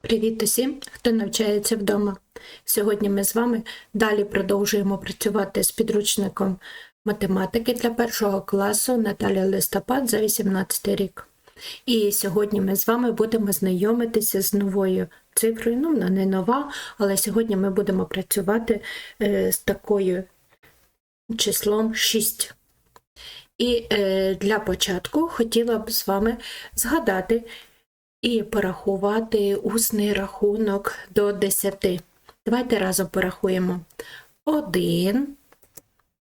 Привіт усім, хто навчається вдома. Сьогодні ми з вами далі продовжуємо працювати з підручником математики для першого класу Наталія Листопад за 18 рік. І сьогодні ми з вами будемо знайомитися з новою цифрою. Ну, вона не нова, але сьогодні ми будемо працювати е, з такою числом 6. І е, для початку хотіла б з вами згадати, і порахувати усний рахунок до 10. Давайте разом порахуємо. 1,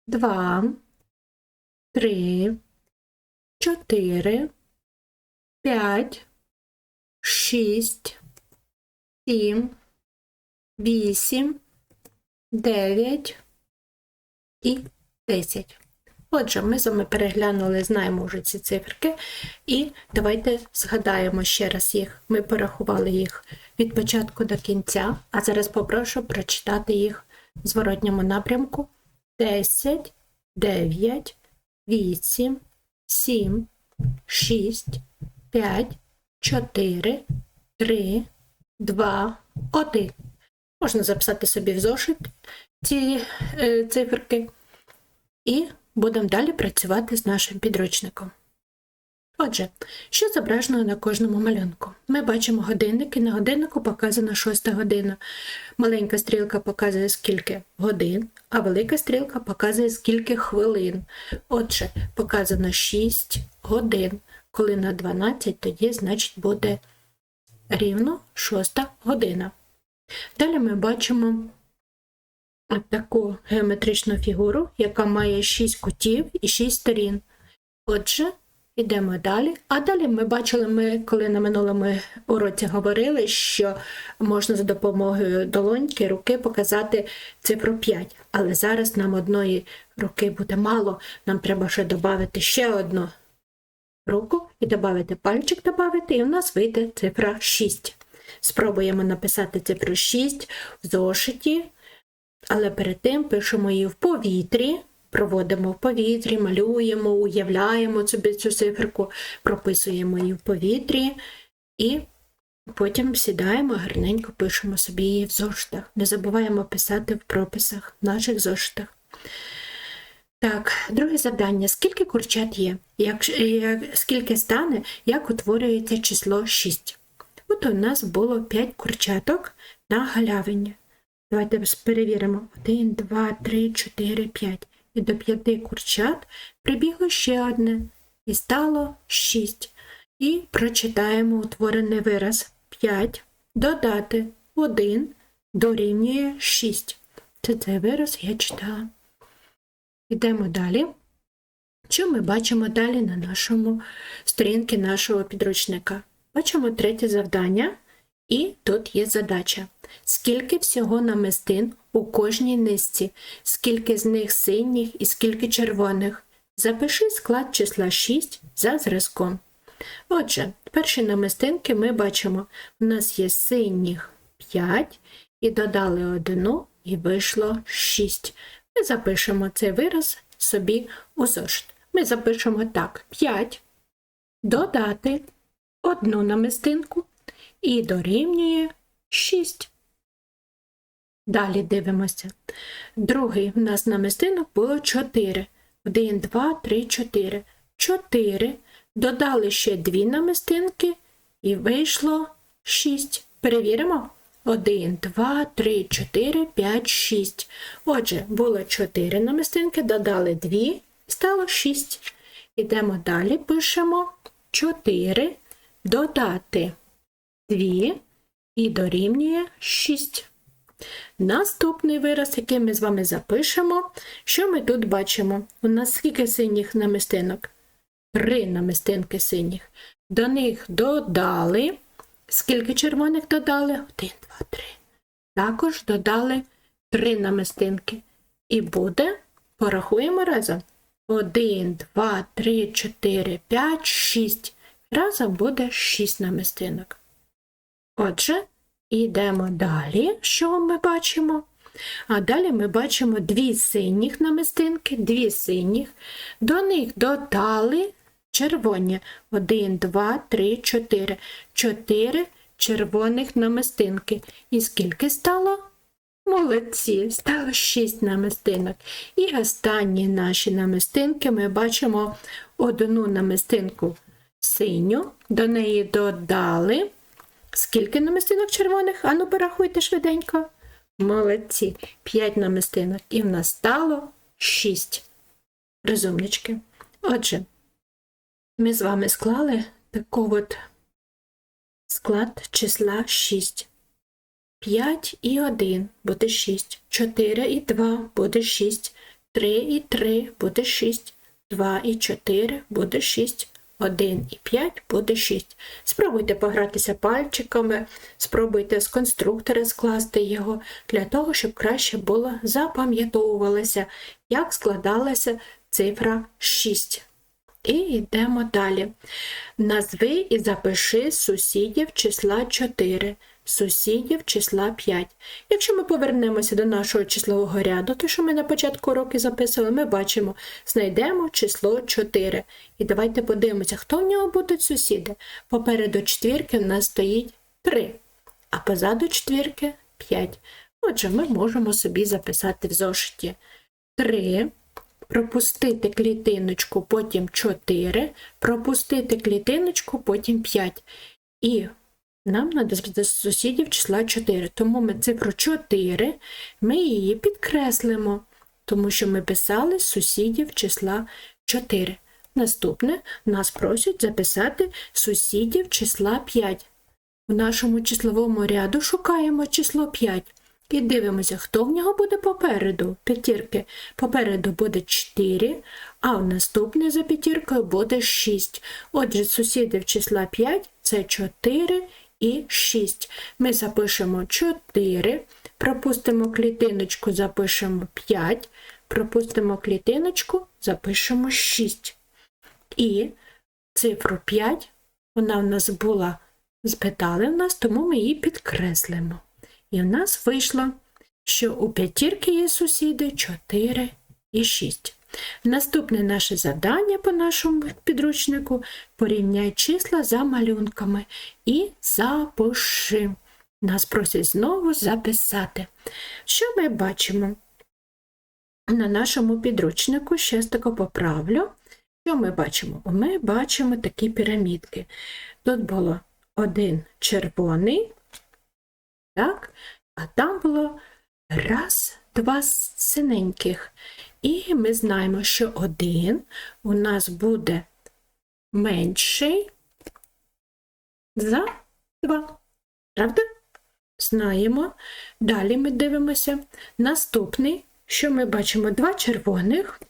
2, 3, 4, 5, 6, 7, 8, 9 і 10. Отже, ми з вами переглянули, знаємо вже ці циферки, і давайте згадаємо ще раз їх. Ми порахували їх від початку до кінця, а зараз попрошу прочитати їх в зворотньому напрямку: 10, 9, 8, 7, 6, 5, 4, 3, 2, 1. Можна записати собі в зошит ці е, циферки. І будемо далі працювати з нашим підручником. Отже, що зображено на кожному малюнку? Ми бачимо годинник, і на годиннику показана шоста година. Маленька стрілка показує скільки годин, а велика стрілка показує скільки хвилин. Отже, показано 6 годин. Коли на 12, тоді, значить, буде рівно шоста година. Далі ми бачимо таку геометричну фігуру, яка має 6 кутів і 6 сторін. Отже, йдемо далі. А далі ми бачили, ми, коли на минулому уроці говорили, що можна за допомогою долоньки, руки показати цифру 5. Але зараз нам одної руки буде мало, нам треба ще додати ще одну руку і додати пальчик, додати, і у нас вийде цифра 6. Спробуємо написати цифру 6 в зошиті. Але перед тим пишемо її в повітрі, проводимо в повітрі, малюємо, уявляємо собі цю циферку, прописуємо її в повітрі і потім сідаємо, гарненько пишемо собі її в зошитах. Не забуваємо писати в прописах в наших зошитах. Так, друге завдання. Скільки курчат є? Як, як, скільки стане, як утворюється число 6? От у нас було 5 курчаток на галявині. Давайте перевіримо. 1, 2, 3, 4, 5. І до 5 курчат прибігло ще одне. І стало 6. І прочитаємо утворений вираз 5. Додати 1 дорівнює 6. Це цей вираз я читала. Йдемо далі. Що ми бачимо далі на нашому сторінці нашого підручника? Бачимо третє завдання. І тут є задача. Скільки всього намистин у кожній низці, скільки з них синіх і скільки червоних. Запиши склад числа 6 за зразком. Отже, перші намистинки ми бачимо, у нас є синіх 5 і додали одну і вийшло 6. Ми запишемо цей вираз собі у зошит. Ми запишемо так: 5, додати одну намистинку і дорівнює 6. Далі дивимося. Другий в нас намистинок було 4. 1, 2, 3, 4. 4. Додали ще дві намистинки і вийшло 6. Перевіримо. 1, 2, 3, 4, 5, 6. Отже, було 4 намистинки, додали 2, стало 6. Ідемо далі, пишемо 4, додати 2 і дорівнює 6. Наступний вираз, який ми з вами запишемо, що ми тут бачимо? У нас скільки синіх намистинок? Три намистинки синіх. До них додали. Скільки червоних додали? Один, два, три. Також додали три намистинки. І буде, порахуємо разом. Один, два, три, чотири, п'ять, шість. Разом буде шість намистинок. Отже, йдемо далі, що ми бачимо? А далі ми бачимо дві синіх намистинки, дві синіх, до них додали червоні. Один, два, три, чотири. Чотири червоних намистинки. І скільки стало? Молодці, стало 6 намистинок. І останні наші намистинки ми бачимо одну намистинку синю, до неї додали. Скільки намистинок червоних? Ану, порахуйте швиденько. Молодці. 5 намистинок. І в нас стало 6. Розумнички. Отже, ми з вами склали таку от склад числа 6. 5 і 1 буде 6, 4 і 2 буде 6, 3 і 3 буде 6, 2 і 4 буде 6, 1 і 5 буде 6. Спробуйте погратися пальчиками, спробуйте з конструктора скласти його, для того, щоб краще було запам'ятовувалося, як складалася цифра 6. І йдемо далі. Назви і запиши сусідів числа 4, сусідів числа 5. Якщо ми повернемося до нашого числового ряду, то що ми на початку року записували, ми бачимо, знайдемо число 4. І давайте подивимося, хто в нього будуть сусіди. Попереду четвірки в нас стоїть 3, а позаду четвірки 5. Отже, ми можемо собі записати в зошиті 3 пропустити клітиночку, потім 4, пропустити клітиночку, потім 5. І нам треба з сусідів числа 4. Тому ми цифру 4, ми її підкреслимо, тому що ми писали сусідів числа 4. Наступне нас просять записати сусідів числа 5. У нашому числовому ряду шукаємо число 5. І дивимося, хто в нього буде попереду. П'ятірки. Попереду буде 4, а в наступне за п'ятіркою буде 6. Отже, сусідів числа 5 це 4 і 6. Ми запишемо 4, пропустимо клітиночку, запишемо 5, пропустимо клітиночку, запишемо 6. І цифру 5, вона в нас була, спитали в нас, тому ми її підкреслимо. І в нас вийшло, що у п'ятірки є сусіди 4 і 6. Наступне наше завдання по нашому підручнику порівняй числа за малюнками і запиши. Нас просять знову записати. Що ми бачимо? На нашому підручнику ще тако поправлю. Що ми бачимо? Ми бачимо такі пірамідки. Тут було один червоний, так? А там було раз, два синеньких. І ми знаємо, що один у нас буде менший за два. Правда? Знаємо. Далі ми дивимося. Наступний, що ми бачимо два червоних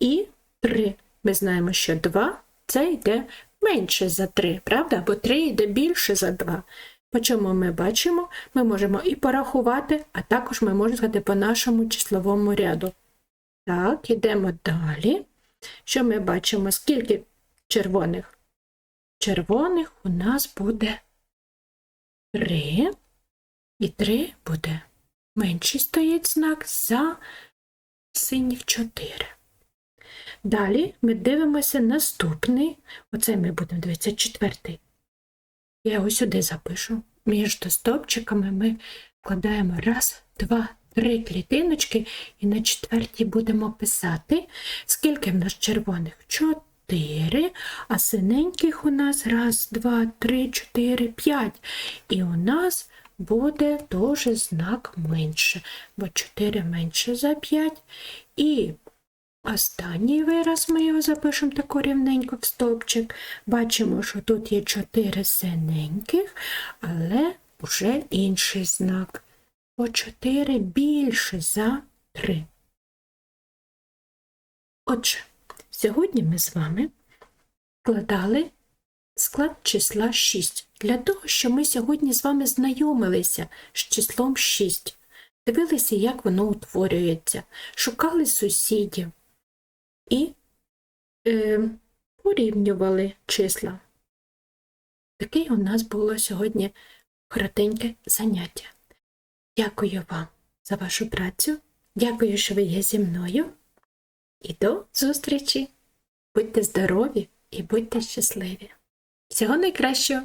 і три. Ми знаємо, що два це йде менше за три, правда? Бо три йде більше за два. По чому ми бачимо, ми можемо і порахувати, а також ми можемо сказати по нашому числовому ряду. Так, йдемо далі. Що ми бачимо? Скільки червоних? Червоних у нас буде 3. І 3 буде менший стоїть знак за синіх 4. Далі ми дивимося наступний. Оце ми будемо дивитися четвертий. Я його сюди запишу. Між стовпчиками ми вкладаємо раз, два, три клітиночки, і на четвертій будемо писати, скільки в нас червоних? Чотири, а синеньких у нас раз, два, три, чотири, п'ять. І у нас буде теж знак менше, бо 4 менше за 5. І Останній вираз ми його запишемо тако рівненько в стовпчик. Бачимо, що тут є чотири синеньких, але вже інший знак. По 4 більше за 3. Отже, сьогодні ми з вами складали склад числа 6 для того, щоб ми сьогодні з вами знайомилися з числом 6, дивилися, як воно утворюється, шукали сусідів і е, порівнювали числа. Таке у нас було сьогодні коротеньке заняття. Дякую вам за вашу працю. Дякую, що ви є зі мною. І до зустрічі! Будьте здорові і будьте щасливі! Всього найкращого!